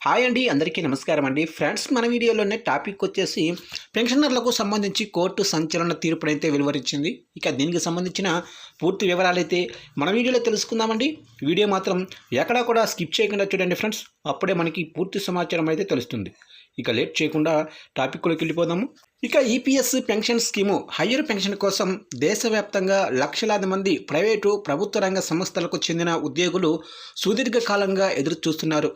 Hi అండి అందరికీ నమస్కారం అండి. ఫ్రెండ్స్ మన వీడియోలోనే టాపిక్ వచ్చేసి పెన్షనర్లకు సంబంధించి కోర్టు సంచలన తీర్పునైతే వెలువరించింది. ఇక దీనికి సంబంధించిన పూర్తి వివరాలైతే మన వీడియోలో తెలుసుకుందామండి. వీడియో మాత్రం ఎక్కడా కూడా స్కిప్ చేయకుండా చూడండి ఫ్రెండ్స్. అప్పుడే మనకి పూర్తి సమాచారం అయితే తెలుస్తుంది. ఇక లేట్ చేయకుండా టాపిక్లోకి వెళ్ళిపోదాము. ఇక EPS pension scheme higher pension కోసం దేశవ్యాప్తంగా లక్షలాది మంది ప్రైవేటు ప్రభుత్వ రంగ సంస్థలకు చెందిన ఉద్యోగులు సుదీర్ఘకాలంగా ఎదురు చూస్తున్నారు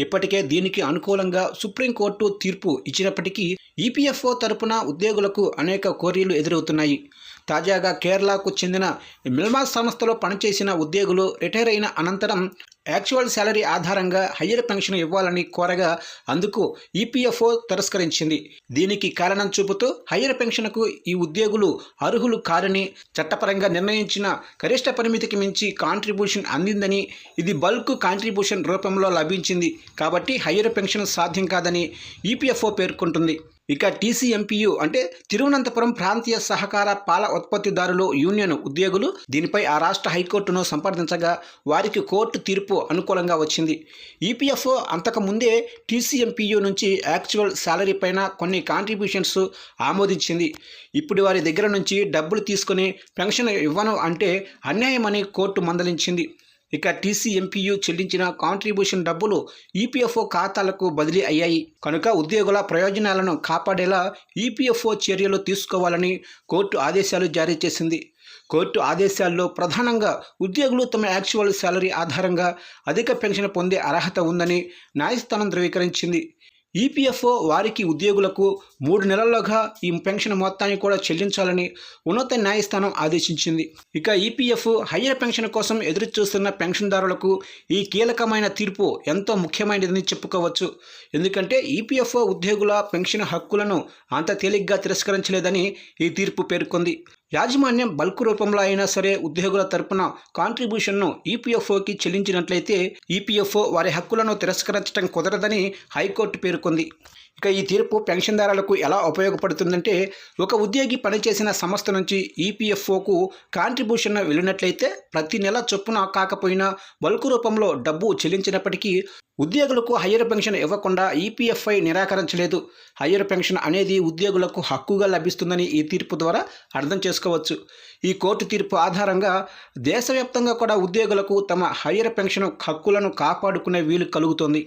ఇప్పటికే దీనికి అనుకూలంగా సుప్రీంకోర్టు తీర్పు ఇచ్చినప్పటికీ ఈపీఎఫ్ఓ తరపున ఉద్యోగులకు అనేక కోరీలు ఎదురవుతున్నాయి. తాజాగా కేరళకు చెందిన మిల్మా సంస్థలో పనిచేసిన ఉద్యోగులు రిటైర్ అయిన అనంతరం యాక్చువల్ శాలరీ ఆధారంగా హయ్యర్ పెన్షన్ ఇవ్వాలని కోరగా అందుకు ఈపీఎఫ్ఓ తిరస్కరించింది. దీనికి కారణం చూపుతూ హయ్యర్ పెన్షన్కు ఈ ఉద్యోగులు అర్హులు కారని చట్టపరంగా నిర్ణయించిన గరిష్ట పరిమితికి మించి కాంట్రిబ్యూషన్ అందిందని ఇది బల్క్ కాంట్రిబ్యూషన్ రూపంలో లభించింది కాబట్టి హయ్యర్ పెన్షన్ సాధ్యం కాదని ఈపీఎఫ్ఓ పేర్కొంటుంది. ఇక టీసీఎంపీయు అంటే తిరువనంతపురం ప్రాంతీయ సహకార పాల ఉత్పత్తిదారులు యూనియన్ ఉద్యోగులు దీనిపై ఆ రాష్ట్ర హైకోర్టును సంప్రదించగా వారికి కోర్టు తీర్పు అనుకూలంగా వచ్చింది. ఈపీఎఫ్ఓ అంతకుముందే టీసీఎంపీయు నుంచి యాక్చువల్ శాలరీ పైన కొన్ని కాంట్రిబ్యూషన్స్ ఆమోదించింది. ఇప్పుడు వారి దగ్గర నుంచి డబ్బులు తీసుకుని పెన్షన్ ఇవ్వను అంటే అన్యాయమని కోర్టు మందలించింది. ఇక టీసీఎంపీయు చెల్లించిన కాంట్రిబ్యూషన్ డబ్బులు ఈపీఎఫ్ఓ ఖాతాలకు బదిలీ అయ్యాయి. కనుక ఉద్యోగుల ప్రయోజనాలను కాపాడేలా ఈపీఎఫ్ఓ చర్యలు తీసుకోవాలని కోర్టు ఆదేశాలు జారీ చేసింది. కోర్టు ఆదేశాల్లో ప్రధానంగా ఉద్యోగులు తమ యాక్చువల్ శాలరీ ఆధారంగా అధిక పెన్షన్ పొందే అర్హత ఉందని న్యాయస్థానం ధృవీకరించింది. ఈపీఎఫ్ఓ వారికి ఉద్యోగులకు మూడు నెలల్లోగా ఈ పెన్షన్ మొత్తాన్ని కూడా చెల్లించాలని ఉన్నత న్యాయస్థానం ఆదేశించింది. ఇక ఈపీఎఫ్ హయ్యర్ పెన్షన్ కోసం ఎదురు చూస్తున్న పెన్షన్దారులకు ఈ కీలకమైన తీర్పు ఎంతో ముఖ్యమైనదని చెప్పుకోవచ్చు. ఎందుకంటే ఈపీఎఫ్ఓ ఉద్యోగుల పెన్షన్ హక్కులను అంత తేలిగ్గా తిరస్కరించలేదని ఈ తీర్పు పేర్కొంది. యాజమాన్యం బల్క్ రూపంలో అయినా సరే ఉద్యోగుల తరపున కాంట్రిబ్యూషన్ను ఈపీఎఫ్ఓకి చెల్లించినట్లయితే ఈపీఎఫ్ఓ వారి హక్కులను తిరస్కరించడం కుదరదని హైకోర్టు పేర్కొంది. ఇక ఈ తీర్పు పెన్షన్దారులకు ఎలా ఉపయోగపడుతుందంటే ఒక ఉద్యోగి పనిచేసిన సంస్థ నుంచి ఈపీఎఫ్ఓకు కాంట్రిబ్యూషన్ వెళ్ళినట్లయితే ప్రతి నెల చొప్పున కాకపోయినా బల్క్ రూపంలో డబ్బు చెల్లించినప్పటికీ ఉద్యోగులకు హయ్యర్ పెన్షన్ ఇవ్వకుండా ఈపీఎఫ్ఐ నిరాకరించలేదు. హయ్యర్ పెన్షన్ అనేది ఉద్యోగులకు హక్కుగా లభిస్తుందని ఈ తీర్పు ద్వారా అర్థం చేసుకోవచ్చు. ఈ కోర్టు తీర్పు ఆధారంగా దేశవ్యాప్తంగా కూడా ఉద్యోగులకు తమ హయ్యర్ పెన్షన్ హక్కులను కాపాడుకునే వీలు కలుగుతుంది.